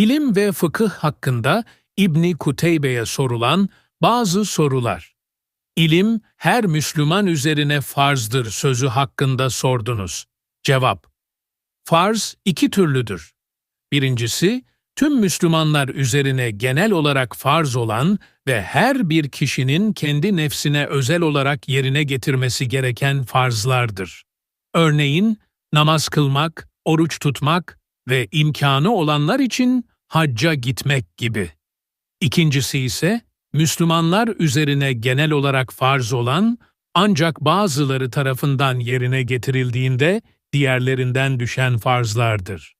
İlim ve fıkıh hakkında İbni Kuteybe'ye sorulan bazı sorular. İlim her Müslüman üzerine farzdır sözü hakkında sordunuz. Cevap. Farz iki türlüdür. Birincisi, tüm Müslümanlar üzerine genel olarak farz olan ve her bir kişinin kendi nefsine özel olarak yerine getirmesi gereken farzlardır. Örneğin, namaz kılmak, oruç tutmak ve imkanı olanlar için hacca gitmek gibi. İkincisi ise, Müslümanlar üzerine genel olarak farz olan, ancak bazıları tarafından yerine getirildiğinde diğerlerinden düşen farzlardır.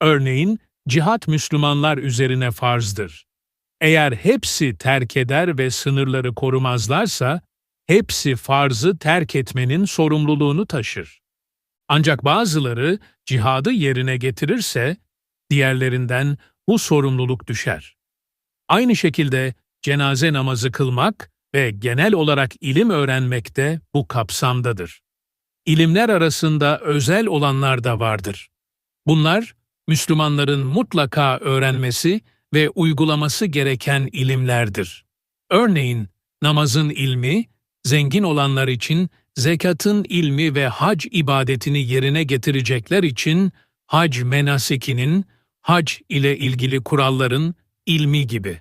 Örneğin, cihat Müslümanlar üzerine farzdır. Eğer hepsi terk eder ve sınırları korumazlarsa, hepsi farzı terk etmenin sorumluluğunu taşır. Ancak bazıları cihadı yerine getirirse, diğerlerinden bu sorumluluk düşer. Aynı şekilde cenaze namazı kılmak ve genel olarak ilim öğrenmek de bu kapsamdadır. İlimler arasında özel olanlar da vardır. Bunlar, Müslümanların mutlaka öğrenmesi ve uygulaması gereken ilimlerdir. Örneğin, namazın ilmi, zengin olanlar için zekatın ilmi ve hac ibadetini yerine getirecekler için hac menasikinin, hac ile ilgili kuralların ilmi gibi.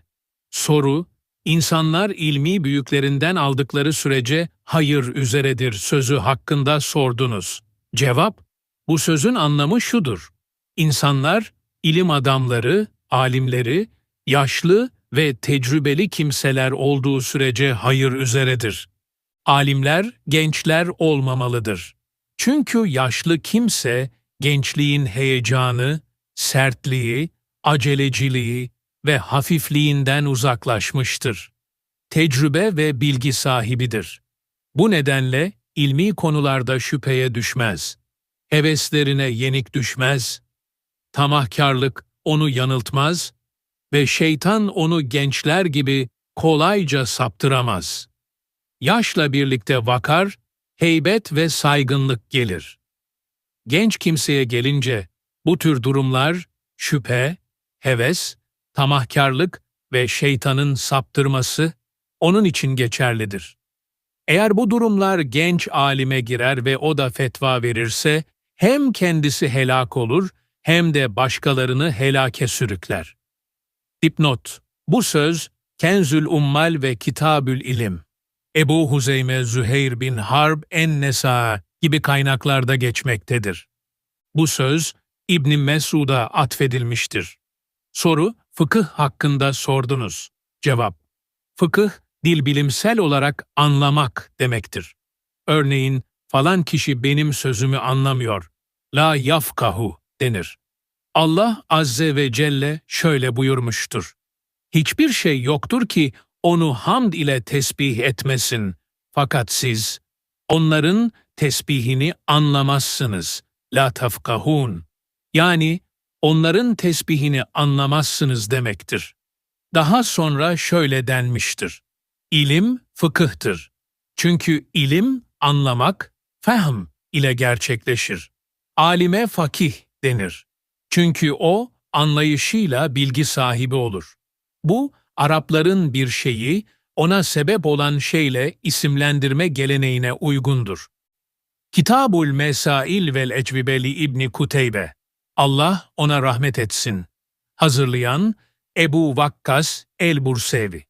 Soru, insanlar ilmi büyüklerinden aldıkları sürece hayır üzeredir sözü hakkında sordunuz. Cevap, bu sözün anlamı şudur. İnsanlar, ilim adamları, alimleri, yaşlı ve tecrübeli kimseler olduğu sürece hayır üzeredir. Alimler, gençler olmamalıdır. Çünkü yaşlı kimse, gençliğin heyecanı, sertliği, aceleciliği ve hafifliğinden uzaklaşmıştır. Tecrübe ve bilgi sahibidir. Bu nedenle ilmi konularda şüpheye düşmez. Heveslerine yenik düşmez. Tamahkarlık onu yanıltmaz ve şeytan onu gençler gibi kolayca saptıramaz. Yaşla birlikte vakar, heybet ve saygınlık gelir. Genç kimseye gelince bu tür durumlar şüphe, heves, tamahkarlık ve şeytanın saptırması onun için geçerlidir. Eğer bu durumlar genç alime girer ve o da fetva verirse, hem kendisi helak olur hem de başkalarını helake sürükler. Dipnot Bu söz Kenzül Ummal ve Kitabül İlim. Ebu Huzeyme Züheyr bin Harb en-Nesa gibi kaynaklarda geçmektedir. Bu söz İbn Mesud'a atfedilmiştir. Soru, fıkıh hakkında sordunuz. Cevap, fıkıh, dil bilimsel olarak anlamak demektir. Örneğin, falan kişi benim sözümü anlamıyor. La yafkahu denir. Allah Azze ve Celle şöyle buyurmuştur. Hiçbir şey yoktur ki onu hamd ile tesbih etmesin. Fakat siz onların tesbihini anlamazsınız. La tafkahun. Yani onların tesbihini anlamazsınız demektir. Daha sonra şöyle denmiştir. İlim fıkıhtır. Çünkü ilim anlamak, fehm ile gerçekleşir. Alime fakih denir. Çünkü o anlayışıyla bilgi sahibi olur. Bu, Arapların bir şeyi, ona sebep olan şeyle isimlendirme geleneğine uygundur. Kitabul Mesail vel Ecvibeli İbni Kuteybe Allah ona rahmet etsin. Hazırlayan Ebu Vakkas el-Bursevi